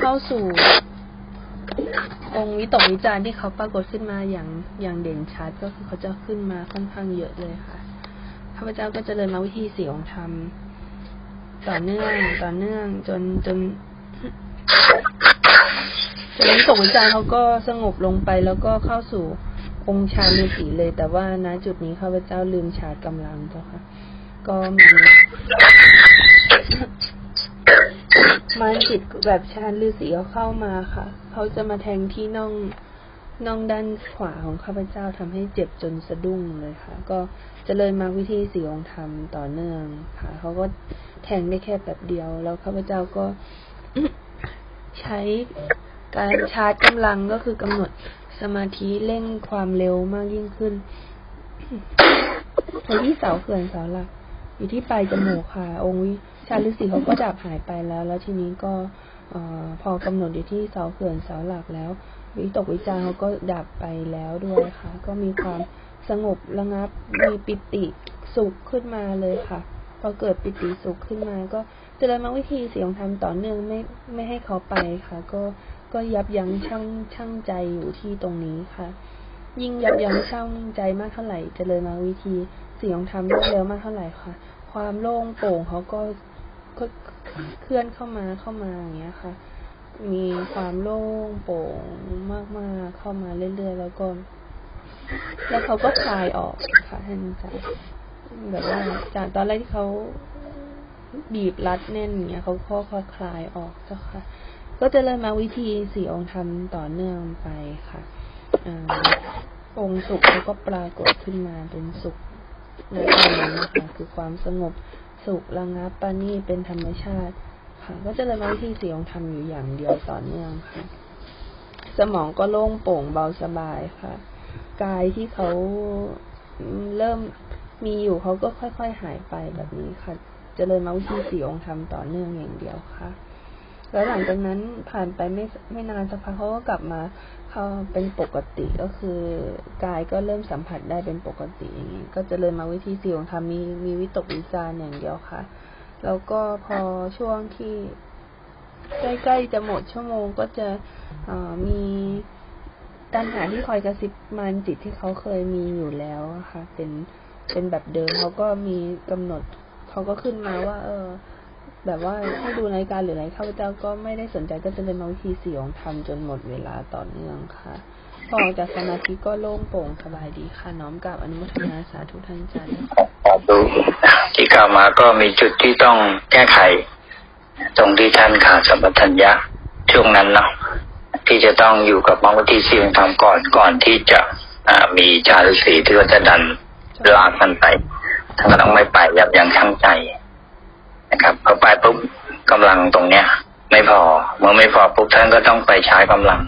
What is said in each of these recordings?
เข้าสู่ องค์วิตกวิจารณ์ที่เขาปรากฏขึ้นมาอย่างอย่างเด่นชัดก็คือเขาจะขึ้นมาค่อนข้างเยอะเลยค่ะข้าพเจ้าก็จเจริญมาวิธีสี่องค์ธรรมต่อเนื่องต่อเนื่องจนจนจนวิตกวิจารณ์เขาก็สงบลงไปแล้วก็เข้าสู่องค์ฌานฤาษีเลย แต่ว่าณจุดนี้ข้าพเจ้าลืมชาร์จกำลังเจ้าค่ะ ก็มี มันจิตแบบชานฤาษีเขาเข้ามาค่ะ เขาจะมาแทงที่น่องน่องด้านขวาของข้าพเจ้าทำให้เจ็บจนสะดุ้งเลยค่ะ ก็เจริญมาวิธีสีองค์ธรรมต่อเนื่องค่ะ เขาก็แทงได้แค่แบบเดียว แล้วข้าพเจ้าก็ใช้การชาร์จกำลังก็คือกำหนดสมาธิเร่งความเร็วมากยิ่งขึ้นไปที่เสาเขื่อนเสาหลัก อยู่ที่ปลายจมูกค่ะ องค์วิ ชาฤาษีเขาก็ดับหายไปแล้ว แล้วทีนี้ก็อพอกำหนดอยู่ที่เสาเขื่อนเสาหลักแล้ว วิตกวิจารเขาก็ดับไปแล้วด้วยค่ะ ก็มีความสงบระงับมีปิติสุขขึ้นมาเลยค่ะ พอเกิดปิติสุขขึ้นมา ก็เจริญมรรควิธีเสียงธรรมต่อเนื่องไม่ไม่ให้เขาไปค่ะ ก็ก็ยับยั้งชั่งชั่งใจอยู่ที่ตรงนี้ค่ะ ยิ่งยับยั้งชั่งใจมากเท่าไหร่เจริญมรรควิธีเสียงธรรมรวดเร็วมากเท่าไหร่ค่ะ ความโล่งโปร่งเขาก็ ก็เคลื่อนเข้ามาเข้ามาอย่างเงี้ยค่ะ มีความโล่งโปร่งมากๆเข้ามาเรื่อยๆแล้วก็ แล้วเขาก็คลายออกค่ะท่านอาจาแบบว่าจากตอนแรกที่เขาบีบรัดแน่นอย่างเงี้ยเขาก็ค่อยๆคลายออกเจ้าค่ะ ก็จะเริ่มมาวิธีสี่องค์ธรรมต่อเนื่องไปค่ะอาองค์สุขเขาก็ปรากฏขึ้นมาเป็นสุขในตอนนั้นนะคะคือความสงบ สุขระงับปานีเป็นธรรมชาติ ค่ะ ก็จะเลยมาวิธีสี่องค์ธรรมอยู่อย่างเดียวต่อเนื่องค่ะ สมองก็โล่งโปร่งเบาสบายค่ะ กายที่เขาเริ่มมีอยู่เขาก็ค่อย ๆ หายไปแบบนี้ค่ะเจริญมาวิธีสี่องค์ธรรมต่อเนื่องอย่างเดียวค่ะ แล้วหลังจากนั้นผ่านไปไม่ไม่นานสักพักเขาก็กลับมาเขาเป็นปกติก็คือกายก็เริ่มสัมผัสได้เป็นปกติอย่างนี้ก็เจริญมาวิธีสี่องธรรมมีมีวิตกวิจารอย่างเดียวค่ะ แล้วก็พอช่วงที่ใกล้ๆจะหมดชั่วโมงก็จะมีตัณหาที่คอยกระซิบมานจิตที่เขาเคยมีอยู่แล้วค่ะ เป็นเป็นแบบเดิมเขาก็มีกำหนดเขาก็ขึ้นมาว่า เออ แบบว่าให้ดูรายการหรืออะไรข้าพเจ้าก็ไม่ได้สนใจก็จะเป็นมาวิธีสี่องธรรมจนหมดเวลาต่อเนื่องค่ะพอออกจากสมาธิก็โล่งโปร่งสบายดีค่ะ น้อมกราบอนุโมทนาสาธุท่านอาจารย์ดูที่กล่าวมาก็มีจุดที่ต้องแก้ไข ตรงที่ท่านขาดสัมปทัญญะช่วงนั้นเนาะที่จะต้องอยู่กับมังวิธีสี่องค์ธรรมก่อนก่อนที่จะมีชาฤาษีที่ว่าจะดันลากมันไปท่านก็ต้องไม่ไปยับยั้งชั่งใจ นะครับพอไปปุ๊บกำลังตรงเนี้ย ไม่พอเมื่อไม่พอปุ๊บท่านก็ต้องไปใช้กำลัง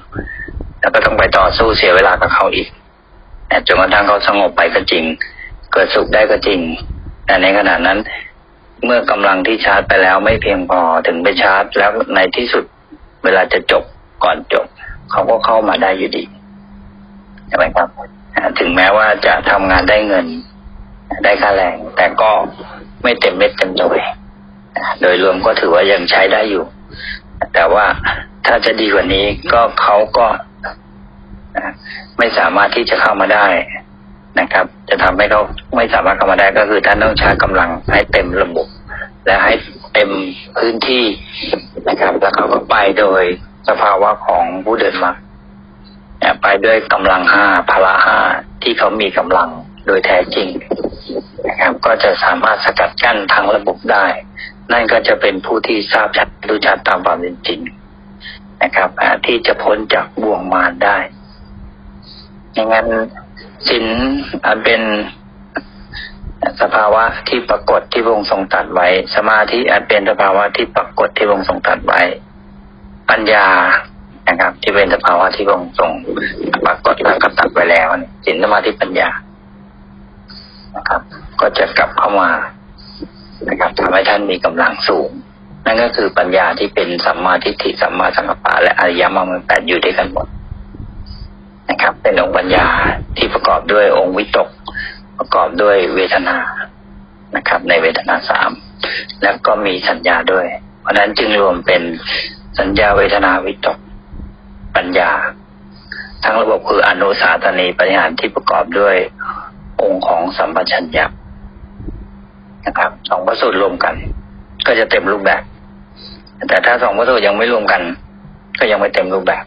แล้วก็ต้องไปต่อสู้เสียเวลากับเขาอีกจนกระทั่งเขาสงบไปก็จริง เกิดสุขได้ก็จริง แต่ในขณะนั้น เมื่อกำลังที่ชาร์จไปแล้วไม่เพียงพอถึงไปชาร์จ แล้วในที่สุดเวลาจะจบก่อนจบ เขาก็เข้ามาได้อยู่ดีใช่ไหมครับถึงแม้ว่าจะทำงานได้เงินได้ค่าแรง แต่ก็ไม่เต็มเม็ดเต็มหน่วย โดยรวมก็ถือว่ายังใช้ได้อยู่ แต่ว่าถ้าจะดีกว่านี้ก็เขาก็ไม่สามารถที่จะเข้ามาได้นะครับ จะทำให้เขาไม่สามารถเข้ามาได้ก็คือท่านต้องใช้กำลังให้เต็มระบบ และให้เต็มพื้นที่นะครับ แล้วเขาก็ไปโดยสภาวะของผู้เดินมาไปด้วยกำลังห้าพละห้าที่เขามีกำลังโดยแท้จริงนะครับ ก็จะสามารถสกัดกั้นทั้งระบบได้ นั่นก็จะเป็นผู้ที่ทราบชัดรู้ชัดตามความเป็นจริงนะครับที่จะพ้นจากบ่วงมารได้อย่างนั้นสินอันเป็นสภาวะที่ปรากฏที่พระองค์ทรงตัดไว้ สมาธิอันเป็นสภาวะที่ปรากฏที่พระองค์ทรงตัดไว้ ปัญญานะครับ ที่เป็นสภาวะที่พระองค์ทรงปรากฏและกำตัดไว้แล้วสินสมาธิปัญญานะครับ ก็จะกลับเข้ามา นะครับทำให้ท่านมีกำลังสูง นั่นก็คือปัญญาที่เป็นสัมมาทิฏฐิสัมมาสังกัปปะและอริยมรรคแปดอยู่ด้วยกันหมดนะครับ เป็นองค์ปัญญาที่ประกอบด้วยองค์วิตก ประกอบด้วยเวทนานะครับ ในเวทนาสามแล้วก็มีสัญญาด้วย เพราะนั้นจึงรวมเป็นสัญญาเวทนาวิตก ปัญญา ทั้งระบบคืออนุสาสนีปฏิหาที่ประกอบด้วยองค์ของสัมปชัญญะ นะครับสองพระสูตรรวมกัน ก็จะเต็มรูปแบบ แต่ถ้าสองพระสูตรยังไม่รวมกัน ก็ยังไม่เต็มรูปแบบ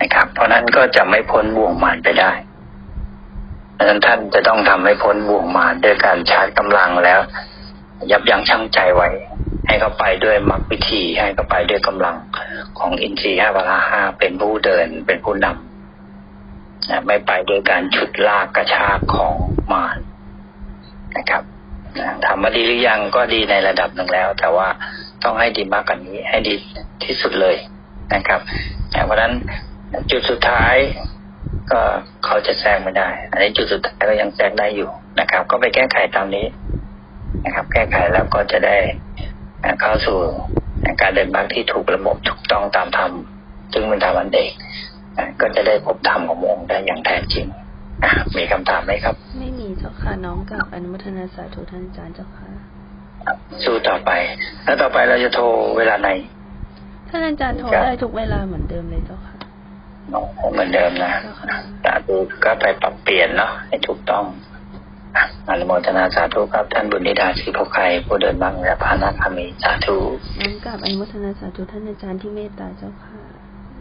นะครับ เพราะนั้นก็จะไม่พ้นบ่วงมารไปได้เพราะนั้นท่านจะต้องทำให้พ้นบ่วงมารด้วยการชาร์จกำลังแล้ว ยับยั้งชั่งใจไว้ ให้เขาไปด้วยมรรควิธีให้เขาไปด้วยกำลังของอินทรีย์ห้าพละห้าเป็นผู้เดินเป็นผู้นำไม่ไปด้วยการฉุดลากกระชากของ ทำมาดีหรือยังก็ดีในระดับหนึ่งแล้ว แต่ว่าต้องให้ดีมากกว่านี้ ให้ดีที่สุดเลยนะครับเพราะฉะนั้นจุดสุดท้ายก็เขาจะแทรกไม่ได้ อันนี้จุดสุดท้ายก็ยังแทรกได้อยู่นะครับ ก็ไปแก้ไขตามนี้นะครับ แก้ไขแล้วก็จะได้เข้าสู่การเดินบางที่ถูกระบบถูกต้องตามธรรมซึ่งเป็นธรรมอันเอกก็จะได้พบธรรมขององค์ได้อย่างแท้จริงมีคำถามไหมครับไม่มี เจ้าค่ะน้องกับอนุโมทนาสาธุท่านอาจารย์เจ้าค่ะสู้ต่อไป แล้วต่อไปเราจะโทรเวลาไหน ท่านอาจารย์โทรได้ทุกเวลาเหมือนเดิมเลยเจ้าค่ะน้องเหมือนเดิมนะเจ้าค่ะสาธุก็ไปปรับเปลี่ยนเนาะให้ถูกต้องอะอนุโมทนาสาธุครับท่านบุญนิดาศรีภพไคผู้เดินบังและพานาคามีสาธุน้องกับอนุโมทนาสาธุท่านอาจารย์ที่เมตตาเจ้าค่ะ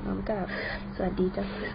น้องกับสวัสดีเจ้าค่ะ